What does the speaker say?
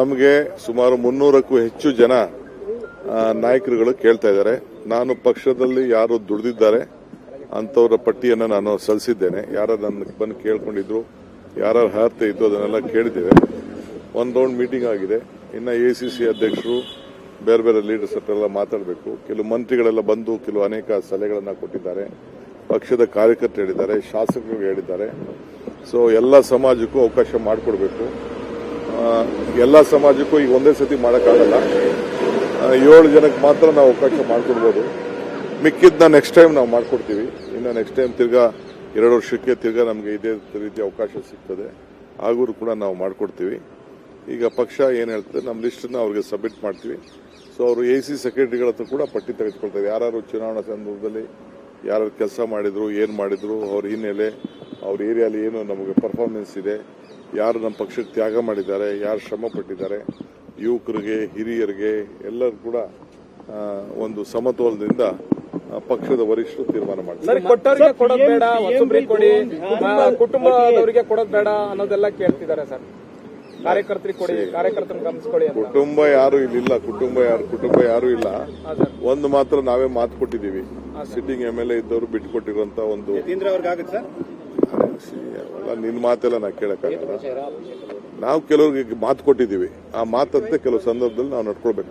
ನಮಗೆ ಸುಮಾರು ಮುನ್ನೂರಕ್ಕೂ ಹೆಚ್ಚು ಜನ ನಾಯಕರುಗಳು ಕೇಳ್ತಾ ಇದ್ದಾರೆ. ನಾನು ಪಕ್ಷದಲ್ಲಿ ಯಾರು ದುಡಿದಿದ್ದಾರೆ ಅಂತವರ ಪಟ್ಟಿಯನ್ನು ನಾನು ಸಲ್ಲಿಸಿದ್ದೇನೆ. ಯಾರು ನನ್ನ ಬಂದು ಕೇಳ್ಕೊಂಡಿದ್ರು ಯಾರು ಅರ್ಹತೆ ಇತ್ತು ಅದನ್ನೆಲ್ಲ ಕೇಳಿದ್ದೇವೆ. ಒಂದು ರೌಂಡ್ ಮೀಟಿಂಗ್ ಆಗಿದೆ. ಇನ್ನು ಎ ಸಿ ಸಿ ಅಧ್ಯಕ್ಷರು, ಬೇರೆ ಬೇರೆ ಲೀಡರ್ಸ್ ಹತ್ರ ಎಲ್ಲ ಮಾತಾಡಬೇಕು. ಕೆಲವು ಮಂತ್ರಿಗಳೆಲ್ಲ ಬಂದು ಕೆಲವು ಅನೇಕ ಸಲಹೆಗಳನ್ನು ಕೊಟ್ಟಿದ್ದಾರೆ. ಪಕ್ಷದ ಕಾರ್ಯಕರ್ತರು ಹೇಳಿದ್ದಾರೆ ಶಾಸಕರು ಹೇಳಿದ್ದಾರೆ. ಸೊ ಎಲ್ಲ ಸಮಾಜಕ್ಕೂ ಅವಕಾಶ ಮಾಡಿಕೊಡ್ಬೇಕು. ಎಲ್ಲ ಸಮಾಜಕ್ಕೂ ಈಗ ಒಂದೇ ಸತಿ ಮಾಡೋಕ್ಕಾಗಲ್ಲ. ಏಳು ಜನಕ್ಕೆ ಮಾತ್ರ ನಾವು ಅವಕಾಶ ಮಾಡಿಕೊಡ್ಬೋದು. ಮಿಕ್ಕಿದ್ದನ್ನ ನೆಕ್ಸ್ಟ್ ಟೈಮ್ ನಾವು ಮಾಡಿಕೊಡ್ತೀವಿ. ಇನ್ನು ನೆಕ್ಸ್ಟ್ ಟೈಮ್ ತಿರ್ಗಾ ಎರಡು ವರ್ಷಕ್ಕೆ ತಿರ್ಗಾ ನಮಗೆ ಇದೇ ರೀತಿ ಅವಕಾಶ ಸಿಗ್ತದೆ. ಆಗೂ ಕೂಡ ನಾವು ಮಾಡಿಕೊಡ್ತೀವಿ. ಈಗ ಪಕ್ಷ ಏನು ಹೇಳ್ತದೆ ನಮ್ಮ ಲಿಸ್ಟನ್ನು ಅವ್ರಿಗೆ ಸಬ್ಮಿಟ್ ಮಾಡ್ತೀವಿ. ಸೊ ಅವರು ಎ ಸಿ ಸೆಕ್ರೆಟರಿಗಳ ಹತ್ರ ಕೂಡ ಪಟ್ಟಿ ತೆಗೆದುಕೊಳ್ತಾರೆ. ಯಾರು ಚುನಾವಣಾ ಸಂದರ್ಭದಲ್ಲಿ ಯಾರು ಕೆಲಸ ಮಾಡಿದ್ರು, ಏನು ಮಾಡಿದ್ರು, ಅವ್ರ ಹಿನ್ನೆಲೆ, ಅವ್ರ ಏರಿಯಾಲಿ ಏನು ನಮಗೆ ಪರ್ಫಾರ್ಮೆನ್ಸ್ ಇದೆ ಯಾರು ನಮ್ಮ ಪಕ್ಷಕ್ಕೆ ತ್ಯಾಗ ಮಾಡಿದ್ದಾರೆ ಯಾರು ಶ್ರಮ ಪಟ್ಟಿದ್ದಾರೆ ಯುವಕರಿಗೆ ಹಿರಿಯರಿಗೆ ಎಲ್ಲರೂ ಕೂಡ ಒಂದು ಸಮತೋಲನದಿಂದ ಪಕ್ಷದ ವರಿಷ್ಠರು ತೀರ್ಮಾನ ಮಾಡ್ತಾರೆ. ಸರ್ ಕೊಟ್ಟವ್ರಿಗೆ ಕೊಡೋದ್ ಬೇಡ ಹೊಸಬ್ರಿಗೆ ಕೊಡಿ. ಕುಟುಂಬದವರಿಗೆ ಕೊಡೋದ್ ಬೇಡ ಅನ್ನೋದೆಲ್ಲ ಕೇಳ್ತಿದ್ದಾರೆ ಸರ್. ಕಾರ್ಯಕರ್ತರಿಗೆ ಕೊಡಿ ಕಾರ್ಯಕರ್ತರನ್ನ ಗಮನಿಸ್ಕೊಳ್ಳಿ ಕುಟುಂಬ ಯಾರು ಇಲ್ಲಿಲ್ಲ ಕುಟುಂಬ ಯಾರು ಕುಟುಂಬ ಯಾರು ಇಲ್ಲ. ಒಂದು ಮಾತ್ರ ನಾವೇ ಮಾತು ಕೊಟ್ಟಿದ್ದೀವಿ. ಸಿಟ್ಟಿಂಗ್ ಎಂ ಎಲ್ ಎ ಇದ್ದವರು ಬಿಟ್ಟುಕೊಟ್ಟಿರುವಂತ ಒಂದು ಆಗುತ್ತೆ ಅವೆಲ್ಲ ನಿನ್ನ ಮಾತೆಲ್ಲ ನಾ ಕೇಳಕ್ಕಾಗಲ್ಲ. ನಾವು ಕೆಲವ್ರಿಗೆ ಮಾತು ಕೊಟ್ಟಿದ್ದೀವಿ. ಆ ಮಾತಂತೆ ಕೆಲವು ಸಂದರ್ಭದಲ್ಲಿ ನಾವು ನಡ್ಕೊಳ್ಬೇಕಾಗ್ತದೆ.